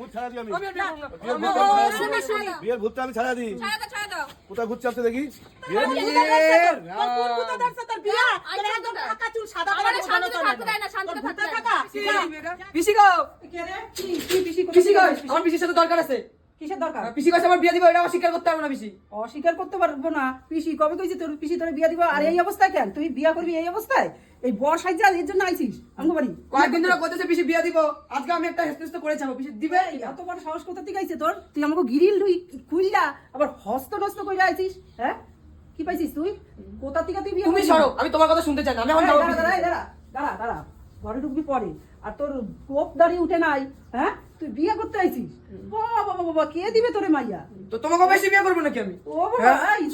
ভূত ছাড়া দিই আমি। বিয়ের ভূতটা ছাড়া দিই। কোথায় ভূত চাপছে দেখি? আমার পিসির সাথে দরকার আছে। কিসের দরকার? পিসি কাছে আমার বিয়ে দিব এটা অস্বীকার করতে পারব না পিসি। অস্বীকার করতে পারব না। পিসি কবে কইছি তোর পিসি তোর বিয়া দিব? আর এই অবস্থায় কেন? তুই বিয়া করবি এই অবস্থায়? এই বর সাইজা এর জন্য আইছিস আমগো বাড়ি কয়েকদিন ধরে কইতেছে পিসি বিয়ে দিব। আজকে আমি একটা হেস্ত করে যাব। পিসি দিবে? এত বড় সাহস কোথা থেকে আইছে তোর? তুই আমাকে গিরিল তুই আবার হস্ত কইরা আইছিস হ্যাঁ? কি পাইছিস তুই? কোথা থেকে তুই বিয়া তুমি সরো আমি তোমার কথা শুনতে চাই না আমি এখন যাব দাঁড়া, দাঁড়া, দাঁড়া। ঘরে ঢুকবি পরে। আর তোর কোপ দাঁড়িয়ে উঠে নাই হ্যাঁ? তুই বিয়ে করতে আইছিস? বাবা বাবা বাবা কে দিবে তোরে মাইয়া? তো তোমাকে বেশি বিয়ে করব নাকি আমি? ও বাবা, হ্যাঁ? এই,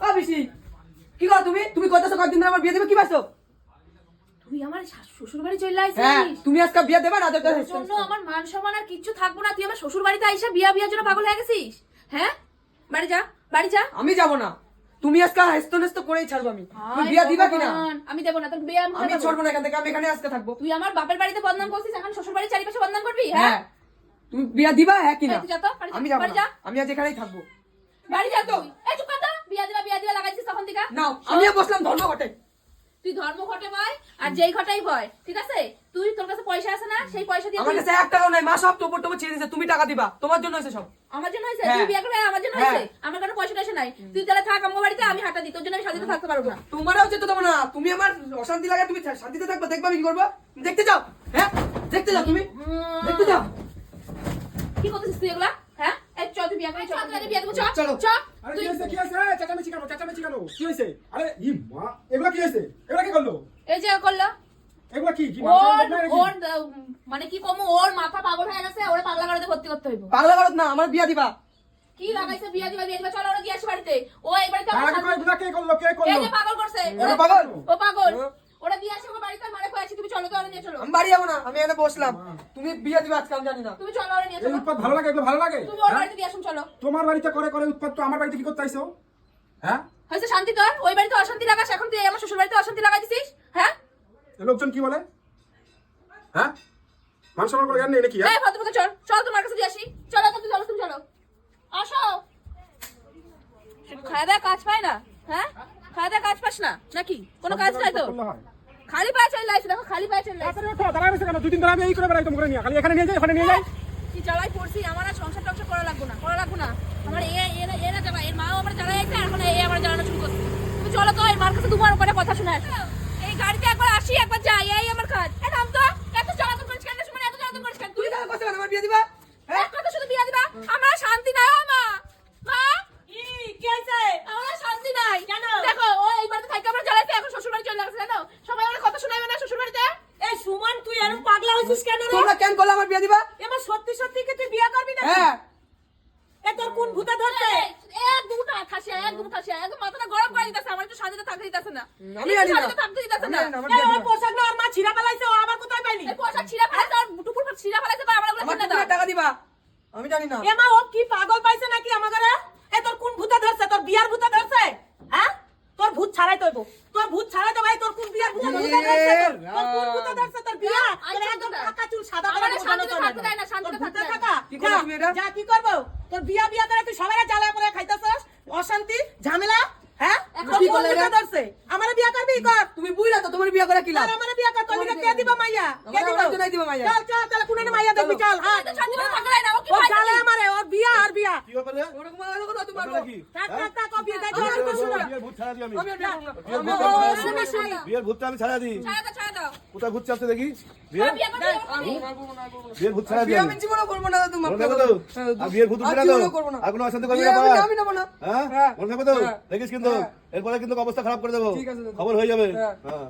ও পিসি। কি করো তুমি? তুমি কইতেছো কয়েকদিন ধরে আমার বিয়ে দেবে কি পাইছো তুই আমার শ্বশুর বাড়ি চলে হ্যাঁ আইছিস তুমি আজকে বিয়ে দেবে না তোর জন্য আমার মান সম্মান আর কিচ্ছু থাকব না। তুই আমার শ্বশুর বাড়িতে আইসা বিয়া বিয়ার জন্য পাগল হয়ে গেছিস? হ্যাঁ? বাড়ি যা বাড়ি যা। আমি যাব না। তুমি আজকে হেস্ত নেস্ত করেই ছাড়বো আমি। তুমি হায় বিয়ে দিবা কিনা? আমি দেবো না তোর বিয়ে আমি আমি ছাড়বো। না এখান থেকে আমি এখানে আজকে থাকব। তুই আমার বাপের বাড়িতে বদনাম করছিস এখন শ্বশুর বাড়ির চারিপাশে বদনাম করবি? হ্যাঁ? হ্যাঁ। তুমি বিয়ে দিবা হ্যাঁ কিনা? তো, আমি যাব না। আমি আজ এখানেই থাকব। বাড়ি যা তুই। এই চুপ কর বিয়া দিবা বিয়া দিবা লাগাইছিস তখন থেকে। নাও আমিও বসলাম ধর্ম ঘটে। তুই ধর্ম ঘটে ভয় আর যেই ঘটাই ভয় ঠিক আছে? তুই তোর কাছে পয়সা আছে না সেই পয়সা দিয়ে আমার কাছে এক টাকাও নাই মা সব টোপর টোপর ছেড়ে দিয়েছে তুমি টাকা দিবা তোমার জন্য হয়েছে সব। আমার জন্য হয়েছে? হ্যাঁ। তুই বিয়ে করবে? আমার জন্য হ্যাঁ। হয়েছে আমার কোনো পয়সা টয়সা নাই। তুই তাহলে থাক আমার বাড়িতে আমি হাঁটা দিই। তোর জন্য আমি শান্তিতে থাকতে পারব না। তোমারও যেতে দেবো না। তুমি আমার অশান্তি লাগে তুমি শান্তিতে থাকবে দেখবে আমি কি করব? দেখতে যাও হ্যাঁ? দেখতে যাও তুমি। দেখতে যাও। কি করতেছিস তুই এগুলা? হ্যাঁ? এই চল তুই বিয়ে করবি চল। তুই বিয়ে করবি চল। চলো। তুই কি হয়েছে কি হয়েছে চেঁচামেচি কেন চেঁচামেচি কেন কি হয়েছে আরে ই মা এগুলা কি হয়েছে? এগুলা কি করল? এই যে করল। এগুলা কি? কি ওর মানুষের লোক নাকি? ওর আহ, মানে কি কমু ওর মাথা পাগল হয়ে গেছে ওরে পাগলা গাড়িতে ভর্তি করতে হইব। পাগলা করত না আমার বিয়া দিবা। কি লাগাইছে বিয়া দিবা বিয়া দিবা চল ওরা দিয়ে আসি বাড়িতে। ও এই বাড়িতে আমার আগে শান্তি- কে করল এই যে পাগল করছে। ওরা ওরা- পাগল? ও পাগল। ওরা দিয়ে আসি আমার বাড়িতে মারে কয়েছি তুমি চলো তো ওরা নিয়ে চলো। আমি বাড়ি যাব না আমি এখানে বসলাম। তুমি বিয়ে দিবা আজকে আমি জানি না। তুমি চলো ওরা নিয়ে চলো। উৎপাত ভালো লাগে ভালো লাগে? তুমি ওর? বাড়িতে দিয়ে আসুন চলো। তোমার বাড়িতে করে করে উৎপাত তো আমার বাড়িতে কি করতে আইছো হ্যাঁ? হয়েছে শান্তি তোর? ওই বাড়িতে অশান্তি লাগাস এখন তুই আমার শ্বশুর বাড়িতে অশান্তি লাগাই দিছিস হ্যাঁ লোকজন কি বলে? হ্যাঁ? মান সম্মান করে জ্ঞান নেই নাকি হ্যাঁ? ভদ্রমুখে চল চল তোমার কাছে দিয়ে আসি। চলো তুমি চলো তুমি চলো। আসো। খাওয়া দাওয়া কাজ পায় না হ্যাঁ? খাওয়া দাওয়া কাজ পাস না নাকি? কোনো কাজ নাই তো। খালি পায়ে চলে লাইছে দেখো খালি পায়ে চলে দাঁড়ায় রয়েছে কেন? দুদিন ধরে আমি এই করে বেড়াইতাম করে নিয়ে। খালি এখানে নিয়ে যাই, ওখানে নিয়ে যাই। কি জ্বালাই পড়ছি? আমার আর সংসার টংসার করা লাগবো না করা লাগবো না। আমার এ এরা এরা জ্বালা এর মাও আমার জ্বালাই আছে এখন এ আমার জ্বালানো শুরু করছে। তুমি চলো তো এর মার কাছে দুবার করে কথা শোনা এই গাড়িতে একবার আসি একবার যাই এই আমার কাজ। এ নাম তো এত জ্বালাতন করিস কেন? সময় এত জ্বালাতন করিস কেন? তুই তাহলে কথা আমার বিয়ে দিবা? এক কথা শুধু বিয়া দিবা? আমার শান্তি নাই ও মা। মা? কি হইছে আমার শান্তি নাই। কেন? দেখো ও এই বাড়িতে থাকে আমরা জ্বালাইছে এখন শ্বশুর বাড়ি চলে গেছে জানো? সবাই আমার কথা শোনাবে না শ্বশুর বাড়িতে এই সুমন তুই এরকম পাগলা হইছিস কেন রে? তোমরা কেন আমার বিয়ে দিবা? এবার সত্যি সত্যি কি তুই বিয়া করবি না হ্যাঁ। এ তোর কোন ভূতে ধরছে? এক দুটা খাসি এক দুটা খাসি এক মাথাটা গরম করে দিতেছে আমার একটু শান্তিতে থাকতে দিতেছে না। আমি জানি না। থাকতে দিতেছে না। আমার বিয়ে ওর পোশাক না ওর মা ছিঁড়া ফেলাইছে ও আবার কোথায় পাইলি? এই পোশাক ছিঁড়া ফেলাইছে আর টুকুর ফাট ছিঁড়া ফেলাইছে তো আমার বলে আমার দাও। টাকা দিবা? আমি জানি না। এ মা ও কি পাগল পাইছে নাকি আমাকে এ তোর কোন ভূতে ধরছে? তোর বিয়ার ভূতে ধরছে? হ্যাঁ? তোর ভূত ছাড়াই তৈব তোর ভূত ছাড়াই তো ভাই তোর কোন বিয়ার ভূতে ধরছে? তোর? তোর কোন ভূতে ধরছে? ফাঁকা চুল সাদা করে শান্তিতে থাকতে দেয় না, না। শান্তিতে থাকতে থাকা কি করবে এটা? যা কি করব তোর বিয়া বিয়া করে তুই সবাই জ্বালা পরে খাইতেছস অশান্তি ঝামেলা হ্যাঁ কি করলে ভূতে ধরছে আমারে বিয়া করবি কর তুমি বুঝলা তো তোমার বিয়ে করে কি লাভ আর আমারে বিয়া কর তোর কে দিব মাইয়া কে দিব আমার জন্যই দিব মাইয়া। চল চল চল কোনে মাইয়া দেখবি চল হ্যাঁ তো শান্তিতে দেয় না ও কি জালে আমারে ওর বিয়া আর বিয়া কি রে? ওরকম ভালো কথা তুমি কি? থাক হ্যাঁ? থাক থাক ও বিয়ে বিয়ের আর শোনো বিয়ের ভূত ছাড়া দিই আমি। আমি। বিয়ের আমি- আমি ছাড়া দিই। আমি ছাড়া কোথায় ঘুরছে আসতে দেখি বিয়ের। করব না, করব না। ভূত ছাড়া বিয়ে আমি আমি করব না তুমি মাফ করে দাও। আর বিয়ের ভূত উঠবে না তো জীবনেও করব না। আর কোনো অশান্তি করবি না বাবা। আমি নেব না। হ্যাঁ হ্যাঁ। মনে থাকবে তো হ্যাঁ। দেখিস কিন্তু। এরপরে কিন্তু অবস্থা খারাপ করে দেবো ঠিক আছে, দাদা। খবর হয়ে যাবে হ্যাঁ। হ্যাঁ